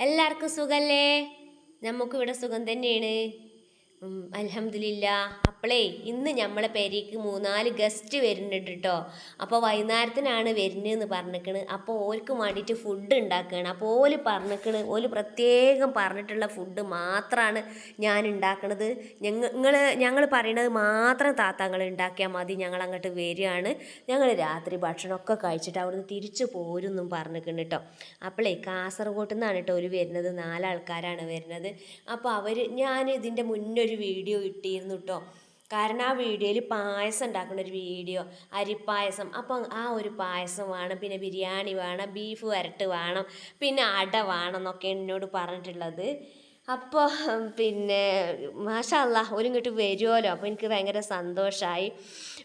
എല്ലാവർക്കും സുഖല്ലേ? നമുക്കിവിടെ സുഖം തന്നെയാണ്. അലഹമില്ല അപ്പോളേ ഇന്ന് നമ്മളെ പേരേക്ക് മൂന്നാൽ ഗസ്റ്റ് വരുന്നുണ്ട് കേട്ടോ അപ്പോൾ വൈകുന്നേരത്തിനാണ് വരുന്നതെന്ന് പറഞ്ഞിരിക്കണ് അപ്പോൾ ഓർക്ക് വേണ്ടിയിട്ട് ഫുഡ് ഉണ്ടാക്കുകയാണ് അപ്പോൾ ഓൽ പറഞ്ഞിരിക്കണ് ഓൽ പ്രത്യേകം പറഞ്ഞിട്ടുള്ള ഫുഡ് മാത്രമാണ് ഞാൻ ഉണ്ടാക്കണത് ഞങ്ങൾ ഞങ്ങൾ പറയണത് മാത്രം താത്താങ്ങൾ ഉണ്ടാക്കിയാൽ മതി ഞങ്ങൾ അങ്ങോട്ട് വരികയാണ് ഞങ്ങൾ രാത്രി ഭക്ഷണമൊക്കെ കഴിച്ചിട്ട് അവിടുന്ന് തിരിച്ചു പോരുമെന്നും പറഞ്ഞിട്ടുണ്ട് കേട്ടോ അപ്പോളേ കാസർഗോട്ട് നിന്നാണ് കേട്ടോ ഒരു വരുന്നത്. നാലാൾക്കാരാണ് വരുന്നത്. അപ്പോൾ അവർ ഞാൻ ഇതിന്റെ മുന്നൊരു വീഡിയോ ഇട്ടിരുന്നു കേട്ടോ കാരണം ആ വീഡിയോയിൽ പായസം ഉണ്ടാക്കുന്ന ഒരു വീഡിയോ അരിപ്പായസം. അപ്പം ആ ഒരു പായസം വേണം പിന്നെ ബിരിയാണി വേണം ബീഫ് വരട്ട് വേണം പിന്നെ അട വേണം എന്നൊക്കെ എന്നോട് പറഞ്ഞിട്ടുള്ളത്. അപ്പോൾ പിന്നെ മാഷല്ല ഒരിങ്ങോട്ട് വരുമല്ലോ അപ്പോൾ എനിക്ക് ഭയങ്കര സന്തോഷമായി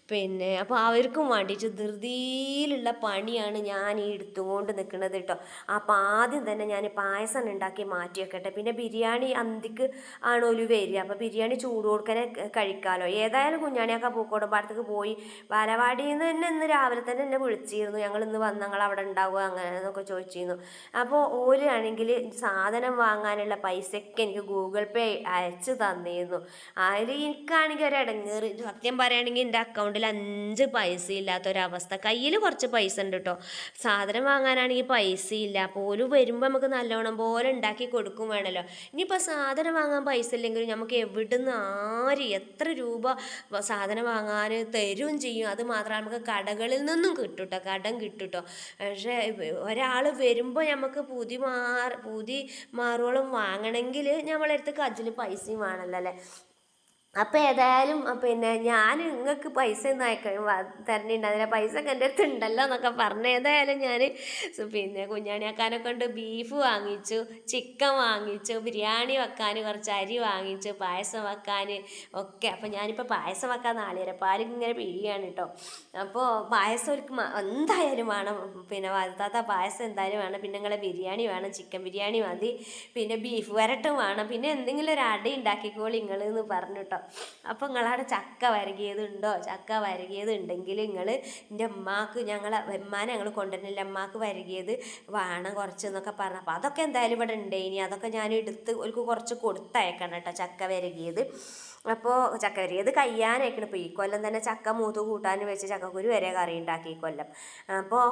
പിന്നെ അപ്പോൾ അവർക്കും വേണ്ടിയിട്ട് ധൃതിയിലുള്ള പണിയാണ് ഞാൻ ഈ എടുത്തുകൊണ്ട് നിൽക്കുന്നത് കേട്ടോ അപ്പോൾ ആദ്യം തന്നെ ഞാൻ പായസം ഉണ്ടാക്കി മാറ്റി വെക്കട്ടെ പിന്നെ ബിരിയാണി അന്തിക്ക് ആണ് ഒരു വരിക. അപ്പോൾ ബിരിയാണി ചൂട് കൊടുക്കാനെ കഴിക്കാമല്ലോ ഏതായാലും കുഞ്ഞാണിയൊക്കെ പൂക്കോടുമ്പാടത്തേക്ക് പോയി. ബാലവാടിയിൽ നിന്ന് തന്നെ ഇന്ന് രാവിലെ തന്നെ എന്നെ വിളിച്ചിരുന്നു. ഞങ്ങൾ ഇന്ന് വന്ന് ഞങ്ങൾ അവിടെ ഉണ്ടാവുക അങ്ങനെ എന്നൊക്കെ ചോദിച്ചിരുന്നു. അപ്പോൾ ഓരാണെങ്കിൽ സാധനം വാങ്ങാനുള്ള പൈസ ഒക്കെ എനിക്ക് ഗൂഗിൾ പേ അയച്ചു തന്നിരുന്നു. അതിൽ എനിക്കാണെങ്കിൽ ഒരു ഇടങ്ങേറ് സത്യം പറയുകയാണെങ്കിൽ എന്റെ അക്കൗണ്ടിൽ അഞ്ച് പൈസ ഇല്ലാത്തൊരവസ്ഥ കയ്യിൽ കുറച്ച് പൈസ ഉണ്ട് കേട്ടോ സാധനം വാങ്ങാനാണെങ്കിൽ പൈസ ഇല്ല പോലും വരുമ്പോൾ നമുക്ക് നല്ലോണം പോലെ ഉണ്ടാക്കി കൊടുക്കും വേണമല്ലോ ഇനിയിപ്പോൾ സാധനം വാങ്ങാൻ പൈസ ഇല്ലെങ്കിലും നമുക്ക് എവിടുന്ന് ആര് എത്ര രൂപ സാധനം വാങ്ങാൻ തരും ചെയ്യും. അത് മാത്രമല്ല നമുക്ക് കടകളിൽ നിന്നും കിട്ടും കേട്ടോ കടം കിട്ടും കേട്ടോ പക്ഷേ ഒരാൾ വരുമ്പോൾ നമുക്ക് പുതി മാർ പുതി മാറുകളും വാങ്ങണമെങ്കിൽ നമ്മളെടുത്ത് കജിൽ പൈസയും വേണമല്ലോ അല്ലേ? അപ്പോൾ ഏതായാലും പിന്നെ ഞാൻ നിങ്ങൾക്ക് പൈസ ഒന്നും അയക്കാൻ തരണിണ്ട്. അതിലെ പൈസ ഒക്കെ എന്റെ അടുത്ത് ഉണ്ടല്ലോ എന്നൊക്കെ പറഞ്ഞു ഏതായാലും ഞാൻ പിന്നെ കുഞ്ഞാണിയാക്കാനെ കൊണ്ട് ബീഫ് വാങ്ങിച്ചു ചിക്കൻ വാങ്ങിച്ചു ബിരിയാണി വെക്കാൻ കുറച്ച് അരി വാങ്ങിച്ചു പായസം വെക്കാൻ ഒക്കെ. അപ്പോൾ ഞാനിപ്പോൾ പായസം വെക്കാൻ നാളികേര. പാലും ഇങ്ങനെ പിഴിയാണ് കേട്ടോ അപ്പോൾ പായസം ഒരു എന്തായാലും വേണം. പിന്നെ വരുത്താത്ത പായസം എന്തായാലും വേണം. പിന്നെ നിങ്ങളെ ബിരിയാണി വേണം ചിക്കൻ ബിരിയാണി മതി. പിന്നെ ബീഫ് വരട്ടും വേണം. പിന്നെ എന്തെങ്കിലും ഒരു അടി ഉണ്ടാക്കിക്കോളി നിങ്ങൾ എന്ന് പറഞ്ഞു കേട്ടോ അപ്പോൾ നിങ്ങളവിടെ ചക്ക വരകിയതുണ്ടോ? ചക്ക വരകിയത് ഉണ്ടെങ്കിൽ നിങ്ങൾ എന്റെ ഉമ്മാക്ക് ഞങ്ങൾ ഉമ്മാനെ ഞങ്ങൾ കൊണ്ടുവരുന്നില്ല ഉമ്മാക്ക് വരകിയത് വേണം കുറച്ച് എന്നൊക്കെ പറഞ്ഞു. അപ്പോൾ അതൊക്കെ എന്തായാലും ഇവിടെ ഉണ്ട് ഇനി അതൊക്കെ ഞാൻ എടുത്ത് ഒരു കുറച്ച് കൊടുത്തയക്കണം കേട്ടോ ചക്ക വരകിയത്. അപ്പോൾ ചക്ക വരകിയത് കയ്യാനയക്കണം ഇപ്പോൾ ഈ കൊല്ലം തന്നെ ചക്ക മൂത്ത് കൂട്ടാൻ വെച്ച് ചക്കക്കുരു വരെ കറി ഉണ്ടാക്കി കൊല്ലം. അപ്പോൾ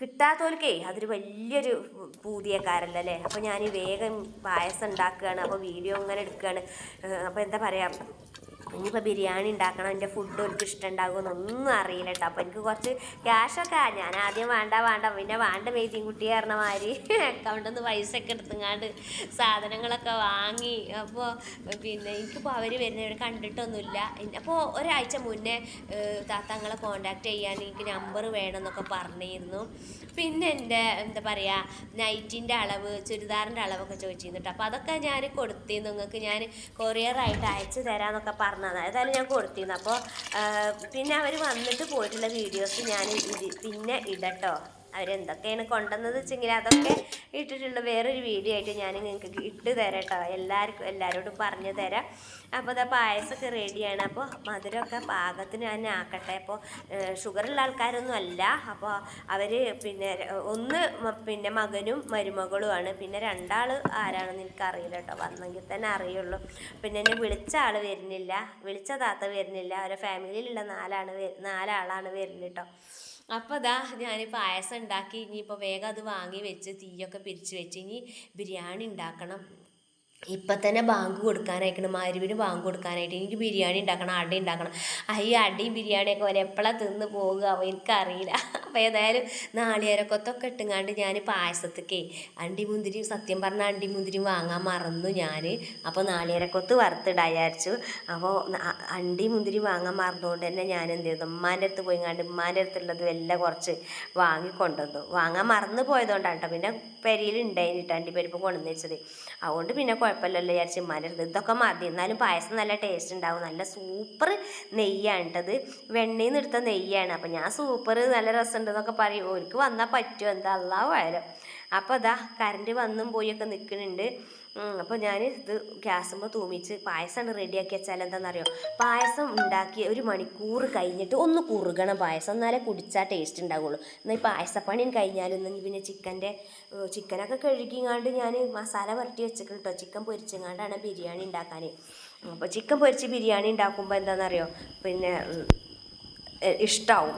കിട്ടാത്തവർക്കേ അതൊരു വലിയൊരു പൂതിയക്കാരല്ലേ? അപ്പോൾ ഞാൻ വേഗം പായസം ഉണ്ടാക്കുകയാണ് അപ്പോൾ വീഡിയോ ഇങ്ങനെ എടുക്കുകയാണ്. അപ്പോൾ എന്താ പറയുക ഇനിയിപ്പോൾ ബിരിയാണി ഉണ്ടാക്കണം എന്റെ ഫുഡ് എനിക്ക് ഇഷ്ടമുണ്ടാകുമെന്നൊന്നും അറിയില്ല കേട്ടോ. അപ്പോൾ എനിക്ക് കുറച്ച് ക്യാഷൊക്കെ ഞാൻ ആദ്യം വേണ്ട വേണ്ട. പിന്നെ വേണ്ട വേദിയും കുട്ടി പറഞ്ഞ മാതിരി അക്കൗണ്ടിൽ നിന്ന് പൈസ ഒക്കെ എടുത്തുങ്ങാണ്ട് സാധനങ്ങളൊക്കെ വാങ്ങി. അപ്പോൾ പിന്നെ എനിക്കിപ്പോൾ അവർ വരുന്നവർ കണ്ടിട്ടൊന്നുമില്ല. അപ്പോൾ ഒരാഴ്ച മുന്നേ താത്തങ്ങളെ കോണ്ടാക്ട് ചെയ്യാൻ എനിക്ക് നമ്പർ വേണമെന്നൊക്കെ പറഞ്ഞിരുന്നു. പിന്നെ എന്റെ എന്താ പറയുക നൈറ്റിന്റെ അളവ് ചുരിദാറിന്റെ അളവൊക്കെ ചോദിച്ചിരുന്നു കേട്ടോ. അപ്പോൾ അതൊക്കെ ഞാൻ കൊടുത്തിരുന്നു. നിങ്ങൾക്ക് ഞാൻ കൊറിയറായിട്ട് അയച്ചു തരാമെന്നൊക്കെ പറഞ്ഞു തന്നത് ഏതായാലും ഞാൻ കൊടുത്തിരുന്നു. അപ്പോൾ പിന്നെ അവർ വന്നിട്ട് പോയിട്ടുള്ള വീഡിയോസ് ഞാൻ പിന്നെ ഇടട്ടോ. അവരെന്തൊക്കെയാണ് കൊണ്ടുവന്നത് വെച്ചെങ്കിൽ അതൊക്കെ ഇട്ടിട്ടുള്ള വേറൊരു വീഡിയോ ആയിട്ട് ഞാൻ നിങ്ങൾക്ക് ഇട്ട് തരാം കേട്ടോ എല്ലാവർക്കും എല്ലാവരോടും പറഞ്ഞു തരാം. അപ്പോൾ അതാ പായസമൊക്കെ റെഡിയാണ് അപ്പോൾ മധുരമൊക്കെ പാകത്തിന് തന്നെ ആക്കട്ടെ. അപ്പോൾ ഷുഗറുള്ള ആൾക്കാരൊന്നും അല്ല. അപ്പോൾ അവർ പിന്നെ ഒന്ന് പിന്നെ മകനും മരുമകളുമാണ് പിന്നെ രണ്ടാൾ ആരാണെന്ന് എനിക്കറിയില്ല കേട്ടോ വന്നെങ്കിൽ തന്നെ അറിയുള്ളൂ. പിന്നെ എന്നെ വിളിച്ച ആൾ വരുന്നില്ല. വിളിച്ച താത്ത വരുന്നില്ല. അവരെ ഫാമിലിയിലുള്ള നാലാണ് നാലാളാണ് വരുന്നത് കേട്ടോ അപ്പോൾ ഇതാ ഞാൻ പായസം ഉണ്ടാക്കി ഇനിയിപ്പോൾ വേഗം അത് വാങ്ങി വെച്ച് തീയൊക്കെ പിരിച്ച് വെച്ച് ഇനി ബിരിയാണി ഉണ്ടാക്കണം. ഇപ്പം തന്നെ ബാങ്ക് കൊടുക്കാനായിക്കണം മാരുവിന് ബാങ്ക് കൊടുക്കാനായിട്ട് എനിക്ക് ബിരിയാണി ഉണ്ടാക്കണം അടി ഉണ്ടാക്കണം. ഈ അടിയും ബിരിയാണിയൊക്കെ പോലെ എപ്പോഴാണ് തിന്ന് പോകുക എനിക്കറിയില്ല. അപ്പോൾ ഏതായാലും നാളികേരക്കൊത്തൊക്കെ ഇട്ടുങ്ങാണ്ട് ഞാൻ പായസത്തേക്കേ അണ്ടിമുന്തിരി സത്യം പറഞ്ഞാൽ അണ്ടിമുന്തിരി വാങ്ങാൻ മറന്നു ഞാൻ അപ്പോൾ നാളികേരക്കൊത്ത് വറുത്തിടാൻ വിചാരിച്ചു. അപ്പോൾ അണ്ടിമുന്തിരി വാങ്ങാൻ മറന്നുകൊണ്ട് തന്നെ ഞാൻ എന്ത് ചെയ്തു? ഉമ്മാന്റെ അടുത്ത് പോയി കണ്ട് ഉമ്മാന്റെ അടുത്തുള്ളത് എല്ലാം കുറച്ച് വാങ്ങി കൊണ്ടുവന്നു വാങ്ങാൻ മറന്നു പോയതുകൊണ്ടാണ് കേട്ടോ പിന്നെ പെരിയിൽ കേട്ടോ അണ്ടിപ്പരിപ്പ് കൊണ്ടുവന്ന് വെച്ചത്. അതുകൊണ്ട് പിന്നെ കുഴപ്പമില്ലല്ലോ വിചാരിച്ച് മരുന്ന് ഇതൊക്കെ മതി. എന്നാലും പായസം നല്ല ടേസ്റ്റ് ഉണ്ടാവും. നല്ല സൂപ്പർ നെയ്യാണ് കേട്ടത് വെണ്ണയിൽ നിന്ന് എടുത്ത നെയ്യാണ്. അപ്പം ഞാൻ സൂപ്പർ നല്ല രസമുണ്ടെന്നൊക്കെ പറയും. ഓർക്ക് വന്നാൽ പറ്റുമോ എന്താ അല്ലാവും ആയാലും അപ്പോൾ അതാ കറണ്ട് വന്നും പോയൊക്കെ നിൽക്കുന്നുണ്ട്. അപ്പോൾ ഞാൻ ഇത് ഗ്യാസുമ്പോൾ തൂമിച്ച് പായസമാണ് റെഡിയാക്കി വെച്ചാൽ എന്താണെന്നറിയോ പായസം ഉണ്ടാക്കി ഒരു മണിക്കൂർ കഴിഞ്ഞിട്ട് ഒന്ന് കുറുകണം പായസം എന്നാലേ കുടിച്ചാൽ ടേസ്റ്റ് ഉണ്ടാവുള്ളൂ എന്നാൽ ഈ പായസപ്പണിയും കഴിഞ്ഞാലും പിന്നെ ചിക്കന്റെ ചിക്കനൊക്കെ കഴുകിങ്ങാണ്ട് ഞാൻ മസാല പുരട്ടി വെച്ചിട്ടുണ്ട് കേട്ടോ ചിക്കൻ പൊരിച്ചങ്ങാണ്ടാണ് ബിരിയാണി ഉണ്ടാക്കാൻ അപ്പോൾ ചിക്കൻ പൊരിച്ച് ബിരിയാണി ഉണ്ടാക്കുമ്പോൾ എന്താണെന്നറിയോ പിന്നെ ഇഷ്ടമാവും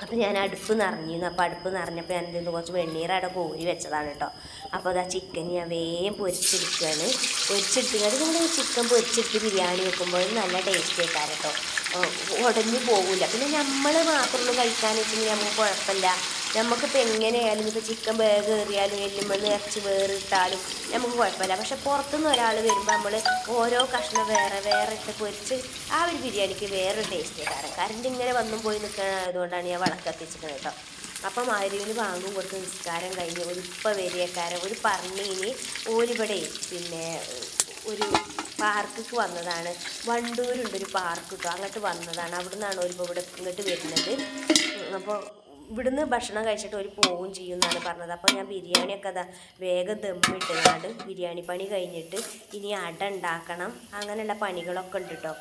അപ്പോൾ ഞാൻ അടുപ്പ് നിറഞ്ഞിരുന്നു. അപ്പോൾ അടുപ്പ് നിറഞ്ഞപ്പോൾ ഞാൻ എന്തെങ്കിലും കുറച്ച് വെണ്ണീർ കോരി വെച്ചതാണ് കേട്ടോ. അപ്പോൾ ആ ചിക്കൻ ഞാൻ വേഗം പൊരിച്ചെടുക്കുകയാണ്. പൊരിച്ചെടുത്തിട്ട് നമ്മൾ ചിക്കൻ പൊരിച്ചിട്ട് ബിരിയാണി വെക്കുമ്പോൾ നല്ല ടേസ്റ്റ് ആയിട്ടാണ് കേട്ടോ. ഉടഞ്ഞു പോകില്ല പിന്നെ നമ്മൾ കഴിക്കാൻ വെച്ചെങ്കിൽ നമുക്ക് കുഴപ്പമില്ല. നമുക്കിപ്പോൾ എങ്ങനെയായാലും ഇപ്പോൾ ചിക്കൻ വേഗം കയറിയാലും എല്ലുമെന്ന് ഇറച്ചി വേറിട്ടാലും നമുക്ക് കുഴപ്പമില്ല. പക്ഷെ പുറത്തുനിന്ന് ഒരാൾ വരുമ്പോൾ നമ്മൾ ഓരോ കഷ്ണം വേറെ വേറെ ഇട്ട് പൊരിച്ച് ആ ഒരു ബിരിയാണിക്ക് വേറൊരു ടേസ്റ്റ് കാരണം കറണ്ട് ഇങ്ങനെ വന്നും പോയി നിൽക്കുന്നതുകൊണ്ടാണ് ഞാൻ വളക്കത്തിച്ചിരിക്കുന്നത് കേട്ടോ. അപ്പം ആര്യവിന് വാങ്ങും കൊടുത്ത് നിസ്കാരം കഴിഞ്ഞ് ഒരു ഇപ്പ വരിയക്കാരൻ ഒരു പറഞ്ഞിനി ഓരിവിടെ പിന്നെ ഒരു പാർക്കിക്ക് വന്നതാണ്. വണ്ടൂരുണ്ട് ഒരു പാർക്ക് കേട്ടോ. അങ്ങോട്ട് വന്നതാണ്. അവിടെ നിന്നാണ് ഒരു ഇവിടെ ഇങ്ങോട്ട് വരുന്നത്. അപ്പോൾ ഇവിടുന്ന് ഭക്ഷണം കഴിച്ചിട്ട് ഒരു പോവും ചെയ്യും എന്നാണ് പറഞ്ഞത്. അപ്പോൾ ഞാൻ ബിരിയാണിയൊക്കെ അതാ വേഗം ദമ്മിട്ടുകൊണ്ട് ബിരിയാണി പണി കഴിഞ്ഞിട്ട് ഇനി അട ഉണ്ടാക്കണം അങ്ങനെയുള്ള പണികളൊക്കെ ഉണ്ട് കേട്ടോ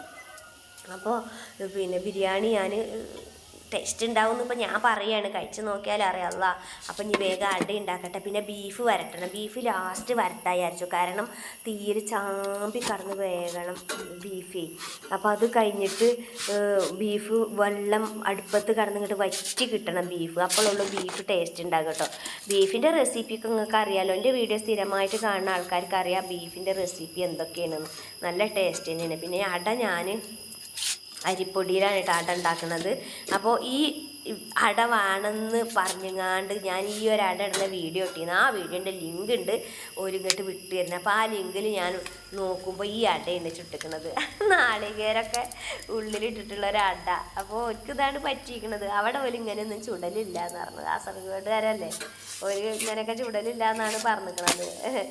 അപ്പോൾ പിന്നെ ബിരിയാണി ഞാൻ ടേസ്റ്റ് ഉണ്ടാവും ഇപ്പം ഞാൻ പറയുകയാണ് കഴിച്ച് നോക്കിയാൽ അറിയാമല്ല അപ്പം ഇനി വേഗം അടി ഉണ്ടാക്കട്ടെ. പിന്നെ ബീഫ് വരട്ടണം. ബീഫ് ലാസ്റ്റ് വരട്ടാ വിചാരിച്ചു. കാരണം തീരെ ചാമ്പി കടന്ന് വേകണം ബീഫ് അപ്പോൾ അത് കഴിഞ്ഞിട്ട് ബീഫ് വെള്ളം അടുപ്പത്ത് കടന്നിങ്ങോട്ട് വറ്റി കിട്ടണം ബീഫ് അപ്പോഴുള്ള ബീഫ് ടേസ്റ്റ് ഉണ്ടാകും കേട്ടോ ബീഫിന്റെ റെസിപ്പിയൊക്കെ നിങ്ങൾക്ക് അറിയാമല്ലോ എന്റെ വീഡിയോ സ്ഥിരമായിട്ട് കാണുന്ന ആൾക്കാർക്ക് അറിയാം ബീഫിന്റെ റെസിപ്പി എന്തൊക്കെയാണെന്ന്. നല്ല ടേസ്റ്റ് തന്നെയാണ്. പിന്നെ അട ഞാൻ അരിപ്പൊടിയിലാണ് കേട്ടോ അട ഉണ്ടാക്കുന്നത്. അപ്പോൾ ഈ അട വേണമെന്ന് പറഞ്ഞങ്ങാണ്ട് ഞാൻ ഈ ഒരു അട ഇടുന്ന വീഡിയോ ഇട്ടിരുന്നു ആ വീഡിയോന്റെ ലിങ്ക് ഉണ്ട്. ഒരു വിട്ട് തരുന്നത് അപ്പോൾ ആ ലിങ്കിൽ ഞാൻ നോക്കുമ്പോൾ ഈ അടയാണ് ചുട്ടിക്കുന്നത് നാളികേരൊക്കെ ഉള്ളിലിട്ടിട്ടുള്ള ഒരു അട. അപ്പോൾ അവർക്ക് ഇതാണ് പറ്റിയിരിക്കുന്നത് അവിടെ പോലും ഇങ്ങനെയൊന്നും ചുടലില്ല എന്ന് പറഞ്ഞത് കാസർഗോഡുകാരല്ലേ ഒരു ഇങ്ങനെയൊക്കെ ചുടലില്ല എന്നാണ് പറഞ്ഞിരിക്കുന്നത്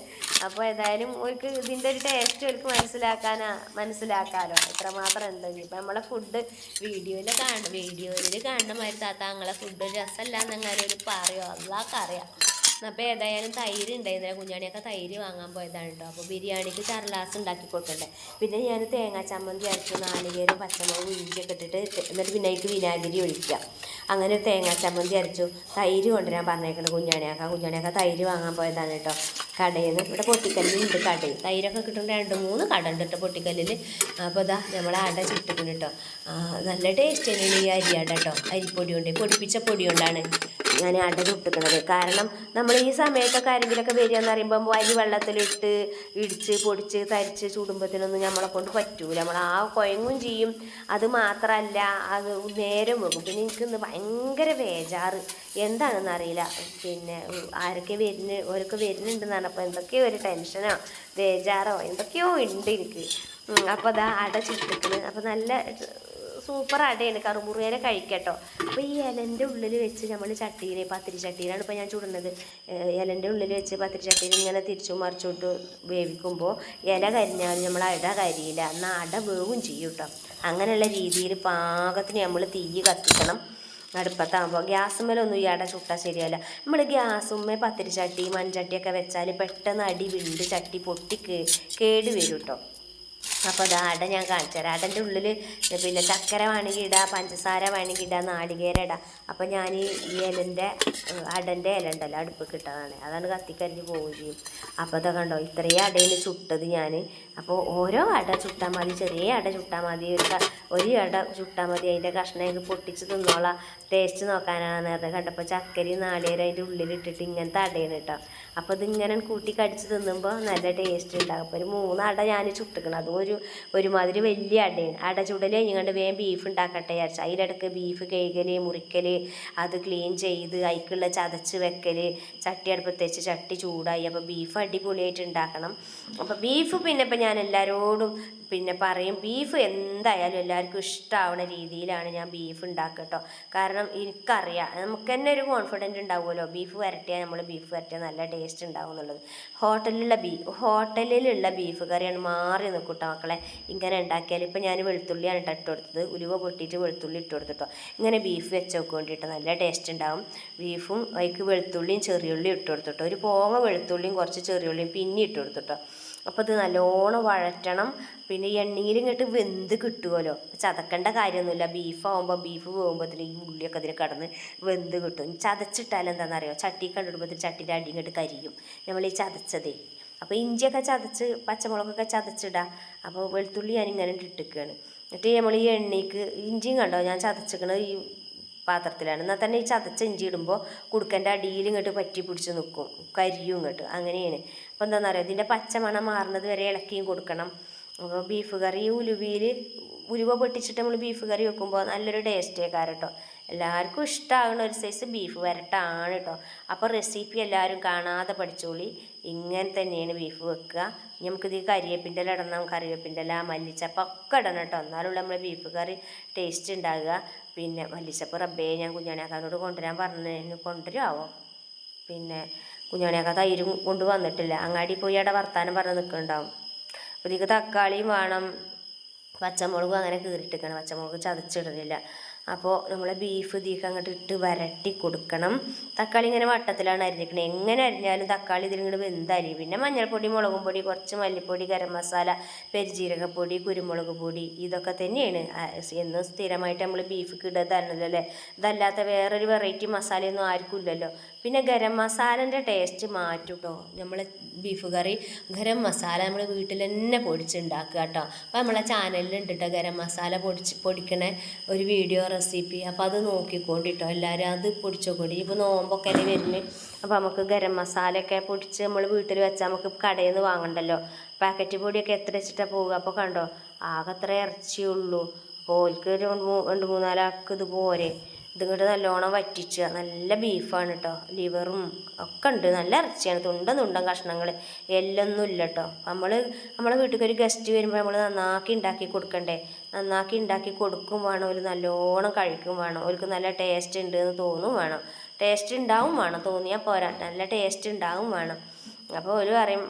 അപ്പോൾ ഏതായാലും അവർക്ക് ഇതിന്റെ ഒരു ടേസ്റ്റ് അവർക്ക് മനസ്സിലാക്കാനാ മനസ്സിലാക്കാമല്ലോ എത്രമാത്രം ഉണ്ടെങ്കിൽ ഇപ്പം നമ്മളെ ഫുഡ് വീഡിയോയിൽ കാണും വീഡിയോയിൽ കാണുന്ന മാതിരി താത്ത ഞങ്ങളെ ഫുഡ് രസമല്ല എന്നങ്ങനെ പറയോ? അള്ളാഹ്ക്ക് അറിയാം. അപ്പോൾ ഏതായാലും തൈര് ഉണ്ടായിരുന്നില്ല കുഞ്ഞാണിയൊക്കെ തൈര് വാങ്ങാൻ പോയതാണ് കേട്ടോ അപ്പോൾ ബിരിയാണിക്ക് ചർലാസ് ഉണ്ടാക്കി കൊടുക്കണ്ടേ. പിന്നെ ഞാൻ തേങ്ങാ ചമ്മന്തി അരച്ച് നാളികേരം പച്ചമുളക് ഇഞ്ചിയൊക്കെ ഇട്ടിട്ട് എന്നിട്ട് പിന്നെ എനിക്ക് വിനാഗിരി ഒഴിക്കുക അങ്ങനെ തേങ്ങാ ചമ്മന്തി അരച്ചു. തൈര് കൊണ്ടുവരാൻ പറഞ്ഞേക്കണം കുഞ്ഞാണിയാക്ക. കുഞ്ഞാണിയാക്ക തൈര് വാങ്ങാൻ പോയതാണ് കേട്ടോ കടയിൽ നിന്ന് ഇവിടെ പൊട്ടിക്കല്ലുണ്ട് കടയിൽ തൈരൊക്കെ കിട്ടുന്ന രണ്ട് മൂന്ന് കട ഉണ്ട് കേട്ടോ പൊട്ടിക്കല്ലിൽ അപ്പോൾ ഇതാ നമ്മൾ അട ചുട്ടിക്കണം കേട്ടോ നല്ല ടേസ്റ്റ് തന്നെയാണ് ഈ അരിയാട കേട്ടോ അരിപ്പൊടി കൊണ്ട് പൊടിപ്പിച്ച പൊടി കൊണ്ടാണ്. ഞാൻ അട ചുട്ടിക്കണത് കാരണം നമ്മൾ ഈ സമയത്തൊക്കെ ആരെങ്കിലുമൊക്കെ എന്ന് പറയുമ്പോൾ അരി വെള്ളത്തിലിട്ട് ഇടിച്ച് പൊടിച്ച് തരിച്ച് ചൂടുമ്പത്തിനൊന്നും നമ്മളെ കൊണ്ട് പറ്റൂല. നമ്മൾ ആ കുഴങ്ങും ചെയ്യും. അത് മാത്രമല്ല അത് നേരം വെക്കും. പിന്നെ എനിക്കൊന്ന് ഭയങ്കര വേജാറ് എന്താണെന്ന് അറിയില്ല. പിന്നെ ആരൊക്കെ വരുന്ന ഓരൊക്കെ വരുന്നുണ്ടെന്ന് പറഞ്ഞപ്പോൾ എന്തൊക്കെയോ ഒരു ടെൻഷനോ വേജാറോ എന്തൊക്കെയോ ഉണ്ട് എനിക്ക്. അപ്പോൾ അതാ അട ചുട്ടിക്കണ്. അപ്പോൾ നല്ല സൂപ്പർ അടയാണ് കറുമുറുകേനെ കഴിക്കട്ടോ. അപ്പോൾ ഈ ഇലന്റെ ഉള്ളിൽ വെച്ച് നമ്മൾ ചട്ടിയിൽ പത്തിരി ചട്ടിയിലാണ് ഇപ്പോൾ ഞാൻ ചുടുന്നത്. ഇലന്റെ ഉള്ളിൽ വെച്ച് പത്തിരി ചട്ടിയിൽ ഇങ്ങനെ തിരിച്ചു മറിച്ചോട്ട് വേവിക്കുമ്പോൾ ഇല കരിഞ്ഞാൽ നമ്മൾ അട കരിയില്ല. എന്നാൽ അട വേവും ചെയ്യും കേട്ടോ അങ്ങനെയുള്ള രീതിയിൽ പാകത്തിന് നമ്മൾ തീ കത്തിക്കണം. അടുപ്പത്താകുമ്പോൾ ഗ്യാസുമ്മലൊന്നും ഈ അട ചുട്ടാൽ ശരിയല്ല നമ്മൾ ഗ്യാസുമ്മേ പത്തിരി ചട്ടി മൺചട്ടിയൊക്കെ വെച്ചാൽ പെട്ടെന്ന് അടി വിണ്ട് ചട്ടി പൊട്ടി കേട് വരും കേട്ടോ അപ്പോൾ അത് അട ഞാൻ കാണിച്ചു തരാം. അടന്റെ ഉള്ളിൽ പിന്നെ ചക്കര വേണമെങ്കിൽ ഇടാം പഞ്ചസാര വേണമെങ്കിൽ ഇടാം നാളികേര ഇടാം. അപ്പോൾ ഞാൻ ഈ ഇലന്റെ അടന്റെ ഇല ഉണ്ടല്ലോ അടുപ്പ് കിട്ടാതാണ് അതാണ് കത്തിക്കരിഞ്ഞ് പോവുകയും അപ്പോൾ അതൊക്കെ കണ്ടോ ഇത്രയും അടയിൽ ചുട്ടത് ഞാൻ അപ്പോൾ ഓരോ അട ചുട്ടാൽ മതി ചെറിയ അട ചുട്ടാൽ മതി. ഒരു ഒരു അട ചുട്ടാൽ മതി. അതിന്റെ കഷ്ണം പൊട്ടിച്ച് തിന്നോളാം. ടേസ്റ്റ് നോക്കാനാണ് നേരത്തെ കണ്ടപ്പോൾ ചക്കരയും നാളികേരം അതിന്റെ ഉള്ളിലിട്ടിട്ട് ഇങ്ങനത്തെ അടയാണ് കേട്ടോ. അപ്പോൾ ഇതിങ്ങനെ കൂട്ടി കടിച്ച് തിന്നുമ്പോൾ നല്ല ടേസ്റ്റ് ഉണ്ടാകും. അപ്പോൾ ഒരു മൂന്ന് അട ഞാൻ ചുട്ടിക്കണം. അതും ഒരു ഒരുമാതിരി വലിയ അടയാണ്. അട ചുടൽ ഞങ്ങളുടെ വേഗം ബീഫ് ഉണ്ടാക്കട്ടെ വിചാരിച്ചു. അതിലിടക്ക് ബീഫ് കഴുകൽ മുറിക്കൽ അത് ക്ലീൻ ചെയ്ത് അതിക്കുള്ള ചതച്ച് വെക്കൽ ചട്ടി അടുപ്പത്ത് വെച്ച് ചട്ടി ചൂടായി. അപ്പോൾ ബീഫ് അടിപൊളിയായിട്ട് ഉണ്ടാക്കണം. അപ്പോൾ ബീഫ് പിന്നെ ഇപ്പം ഞാൻ എല്ലാവരോടും പിന്നെ പറയും ബീഫ് എന്തായാലും എല്ലാവർക്കും ഇഷ്ടമാവുന്ന രീതിയിലാണ് ഞാൻ ബീഫ് ഉണ്ടാക്കുക കേട്ടോ കാരണം എനിക്കറിയാം നമുക്ക് തന്നെ ഒരു കോൺഫിഡന്റ് ഉണ്ടാവുമല്ലോ ബീഫ് വരട്ടിയാൽ നമ്മൾ ബീഫ് വരട്ടിയാൽ നല്ല ടേസ്റ്റ് ഉണ്ടാവും എന്നുള്ളത്. ഹോട്ടലിലുള്ള ബീ ഹോട്ടലിലുള്ള ബീഫ് കറിയാണ് മാറി നിൽക്കും കേട്ടോ മക്കളെ. ഇങ്ങനെ ഉണ്ടാക്കിയാൽ ഇപ്പം ഞാൻ വെളുത്തുള്ളിയാണ് ഇട്ട് കൊടുത്തത് ഉലുവ പൊട്ടിയിട്ട് വെളുത്തുള്ളി ഇട്ട് കൊടുത്തിട്ടോ. ഇങ്ങനെ ബീഫ് വെച്ച് നോക്കൊണ്ടിട്ട് നല്ല ടേസ്റ്റ് ഉണ്ടാവും. ബീഫും അതിക്ക് വെളുത്തുള്ളിയും ചെറിയുള്ളിയും ഇട്ട് കൊടുത്തിട്ടോ. ഒരു പോങ്ങ വെളുത്തുള്ളിയും കുറച്ച് ചെറിയുള്ളിയും പിന്നെ ഇട്ട് കൊടുത്തിട്ടോ. അപ്പോൾ ഇത് നല്ലോണം വഴറ്റണം. പിന്നെ എണ്ണയിൽ ഇങ്ങോട്ട് വെന്ത് കിട്ടുമല്ലോ ചതക്കേണ്ട കാര്യമൊന്നുമില്ല. ബീഫാവുമ്പോൾ ബീഫ് പോകുമ്പോഴത്തേന് ഈ ഉള്ളിയൊക്കെ അതിൽ കടന്ന് വെന്ത് കിട്ടും. ചതച്ചിട്ടാൽ എന്താണെന്നറിയോ? ചട്ടി കണ്ടിടുമ്പോഴത്തേന് ചട്ടിന്റെ അടി ഇങ്ങോട്ട് കരിയും. നമ്മൾ ഈ ചതച്ചതേ. അപ്പോൾ ഇഞ്ചിയൊക്കെ ചതച്ച് പച്ചമുളകൊക്കെ ചതച്ചിടുക അപ്പോൾ വെളുത്തുള്ളി ഞാൻ ഇങ്ങനെ ഇട്ടിരിക്കുകയാണ് എന്നിട്ട് നമ്മൾ ഈ എണ്ണയ്ക്ക് ഇഞ്ചിയും കണ്ടോ? ഞാൻ ചതച്ചിക്കണ ഈ പാത്രത്തിലാണ്. എന്നാൽ തന്നെ ഈ ചതച്ച ഇഞ്ചി ഇടുമ്പോൾ കുടുക്കന്റെ അടിയിൽ ഇങ്ങോട്ട് പറ്റി പിടിച്ച് നിൽക്കും. കരിയും ഇങ്ങോട്ട്. അങ്ങനെയാണ്. അപ്പോൾ എന്താണെന്ന് അറിയാം ഇതിന്റെ പച്ചമണം മാറുന്നത് വരെ ഇളക്കിയും കൊടുക്കണം. അപ്പോൾ ബീഫ് കറി ഉലുവയിൽ ഉലുവ പൊട്ടിച്ചിട്ട് നമ്മൾ ബീഫ് കറി വെക്കുമ്പോൾ നല്ലൊരു ടേസ്റ്റ് കേട്ടോ. എല്ലാവർക്കും ഇഷ്ടമാകുന്ന ഒരു സൈസ് ബീഫ് വരട്ടാണ് കേട്ടോ. അപ്പോൾ റെസിപ്പി എല്ലാവരും കാണാതെ പഠിച്ചോളി. ഇങ്ങനെ തന്നെയാണ് ബീഫ് വെക്കുക. നമുക്കിത് കരിയേപ്പിന്റെ ഇല ഇടണം. കറിവേപ്പിന്റെ ഇല മല്ലിച്ചപ്പ ഒക്കെ ഇടണം കേട്ടോ. എന്നാലുള്ള നമ്മൾ ബീഫ് കറി ടേസ്റ്റ് ഉണ്ടാകുക പിന്നെ മല്ലിച്ചപ്പ് റബ്ബേ ഞാൻ കുഞ്ഞാണിയാക്കാനോട് കൊണ്ടുവരാൻ പറഞ്ഞു. കൊണ്ടുവരുമാവോ പിന്നെ കുഞ്ഞാണിയാക്ക തൈരും കൊണ്ട് വന്നിട്ടില്ല അങ്ങാടി പോയി അവിടെ വർത്താനം പറഞ്ഞ് നിൽക്കുന്നുണ്ടാവും അപ്പോൾ ഇതിക്ക് തക്കാളിയും വേണം പച്ചമുളകും അങ്ങനെ കീറിയിട്ടിരിക്കണം. പച്ചമുളക് ചതച്ചിടലില്ല അപ്പോൾ നമ്മൾ ബീഫ് ദീഫ് അങ്ങോട്ട് ഇട്ട് വരട്ടി കൊടുക്കണം. തക്കാളി ഇങ്ങനെ വട്ടത്തിലാണ് അരിഞ്ഞിരിക്കുന്നത് എങ്ങനെ അരിഞ്ഞാലും തക്കാളി ഇതിലിങ്ങോട്ട് വെന്തരി. പിന്നെ മഞ്ഞൾപ്പൊടി മുളകും പൊടി കുറച്ച് മല്ലിപ്പൊടി ഗരം മസാല പെരിജീരകപ്പൊടി കുരുമുളക് പൊടി ഇതൊക്കെ തന്നെയാണ്. എന്ന് സ്ഥിരമായിട്ട് നമ്മൾ ബീഫ് ഇടതാണല്ലോ അല്ലേ ഇതല്ലാത്ത വേറൊരു വെറൈറ്റി മസാലയൊന്നും ആർക്കും ഇല്ലല്ലോ. പിന്നെ ഗരം മസാലന്റെ ടേസ്റ്റ് മാറ്റും കേട്ടോ നമ്മൾ ബീഫ് കറി ഗരം മസാല നമ്മൾ വീട്ടിൽ തന്നെ പൊടിച്ചുണ്ടാക്കുക കേട്ടോ. അപ്പോൾ നമ്മളെ ചാനലിലുണ്ട് കേട്ടോ ഗരം മസാല പൊടിച്ച് പൊടിക്കണ ഒരു വീഡിയോ റെസിപ്പി അപ്പോൾ അത് നോക്കിക്കൊണ്ടിട്ടോ എല്ലാവരും അത് പൊടിച്ചോക്കൊണ്ടി. ഇപ്പോൾ നോമ്പൊക്കെ അല്ലേ വരുന്നത് അപ്പോൾ നമുക്ക് ഗരം മസാലയൊക്കെ പൊടിച്ച് നമ്മൾ വീട്ടിൽ വെച്ചാൽ നമുക്ക് കടയിൽ നിന്ന് വാങ്ങണ്ടല്ലോ. പാക്കറ്റ് പൊടിയൊക്കെ എത്ര വെച്ചിട്ടാണ് പോവുക? അപ്പോൾ കണ്ടോ? ആകെ അത്ര ഇറച്ചിയുള്ളൂ. അപ്പോൾ ഓൽക്ക് രണ്ട് മൂന്നാലാൾക്ക് ഇത് പോരെ. ഇതിങ്ങോട്ട് നല്ലോണം വറ്റിച്ചുക നല്ല ബീഫാണ് കേട്ടോ ലിവറും ഒക്കെ ഉണ്ട്. നല്ല ഇറച്ചിയാണ്. തുണ്ടം തുണ്ടം കഷ്ണങ്ങൾ എല്ലൊന്നും ഇല്ല കേട്ടോ നമ്മൾ നമ്മളെ വീട്ടിൽ ഒരു ഗസ്റ്റ് വരുമ്പോൾ നമ്മൾ നന്നാക്കി ഉണ്ടാക്കി കൊടുക്കണ്ടേ? നന്നാക്കി ഉണ്ടാക്കി കൊടുക്കും വേണം. ഒരു നല്ലോണം കഴിക്കും വേണം. അവർക്ക് നല്ല ടേസ്റ്റ് ഉണ്ട് എന്ന് തോന്നും വേണം. ടേസ്റ്റ് ഉണ്ടാവും വേണം. തോന്നിയാൽ പോരാ. നല്ല ടേസ്റ്റ് ഉണ്ടാവും വേണം. അപ്പോൾ ഒരു പറയും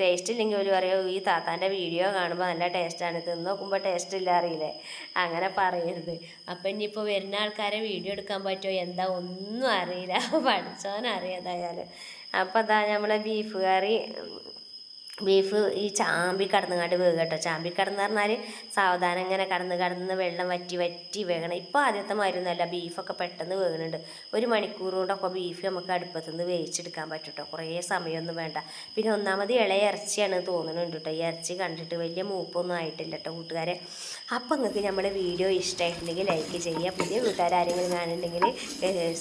ടേസ്റ്റ് ഇല്ലെങ്കിൽ ഒരു പറയും ഈ താത്താന്റെ വീഡിയോ കാണുമ്പോൾ നല്ല ടേസ്റ്റാണ് തിന്ന് നോക്കുമ്പോൾ ടേസ്റ്റ് ഇല്ല അറിയില്ലേ? അങ്ങനെ പറയരുത്. അപ്പം ഇനിയിപ്പോൾ വരുന്ന ആൾക്കാരെ വീഡിയോ എടുക്കാൻ പറ്റുമോ എന്താ ഒന്നും അറിയില്ല. പഠിച്ചവനറിയാതായാലും അപ്പോൾ അതാ നമ്മളെ ബീഫ് കറി ബീഫ് ഈ ചാമ്പി കടന്നുകാണ്ട് വേഗം കേട്ടോ ചാമ്പി കടന്ന് പറഞ്ഞാൽ സാവധാനം ഇങ്ങനെ കടന്ന് കടന്ന് വെള്ളം വറ്റി വറ്റി വേകണം. ഇപ്പോൾ ആദ്യത്തെ മരുന്നല്ല ബീഫൊക്കെ പെട്ടെന്ന് വേകണുണ്ട്. ഒരു മണിക്കൂർ കൊണ്ടൊക്കെ ബീഫ് നമുക്ക് അടുപ്പത്തു നിന്ന് വേവിച്ചെടുക്കാൻ പറ്റും കുറേ സമയമൊന്നും വേണ്ട. പിന്നെ ഒന്നാമത് ഇളയ ഇറച്ചിയാണ് തോന്നുന്നുണ്ട് കേട്ടോ ഈ ഇറച്ചി കണ്ടിട്ട് വലിയ മൂപ്പൊന്നും ആയിട്ടില്ല കേട്ടോ കൂട്ടുകാരെ. അപ്പം നിങ്ങൾക്ക് നമ്മുടെ വീഡിയോ ഇഷ്ടമായിട്ടുണ്ടെങ്കിൽ ലൈക്ക് ചെയ്യുക പുതിയ കൂട്ടുകാർ ആരെങ്കിലും കാണുന്നുണ്ടെങ്കിൽ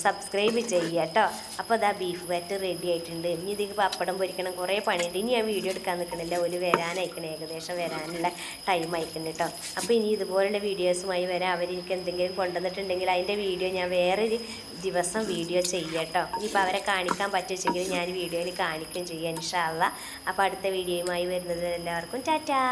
സബ്സ്ക്രൈബ് ചെയ്യുക കേട്ടോ അപ്പോൾ അതാ ബീഫ് വരട്ട് റെഡി ആയിട്ടുണ്ട്. ഇനി ഇതിക്ക് പപ്പടം പൊരിക്കണം. കുറേ പണിയുണ്ട്. ഇനി ഞാൻ വീഡിയോ എടുക്കാൻ നിൽക്കണില്ല ഒരു വരാനയക്കണം ഏകദേശം വരാനുള്ള ടൈം അയക്കണം കേട്ടോ അപ്പോൾ ഇനി ഇതുപോലുള്ള വീഡിയോസുമായി വരാം. അവരെനിക്ക് എന്തെങ്കിലും കൊണ്ടുവന്നിട്ടുണ്ടെങ്കിൽ അതിന്റെ വീഡിയോ ഞാൻ വേറൊരു ദിവസം വീഡിയോ ചെയ്യാം കേട്ടോ ഇനിയിപ്പോൾ അവരെ കാണിക്കാൻ പറ്റുവെച്ചെങ്കിൽ ഞാൻ വീഡിയോയിൽ കാണിക്കുകയും ചെയ്യാം ഇൻഷാല്ല അപ്പോൾ അടുത്ത വീഡിയോയുമായി വരുന്നത് എല്ലാവർക്കും ടാറ്റാ.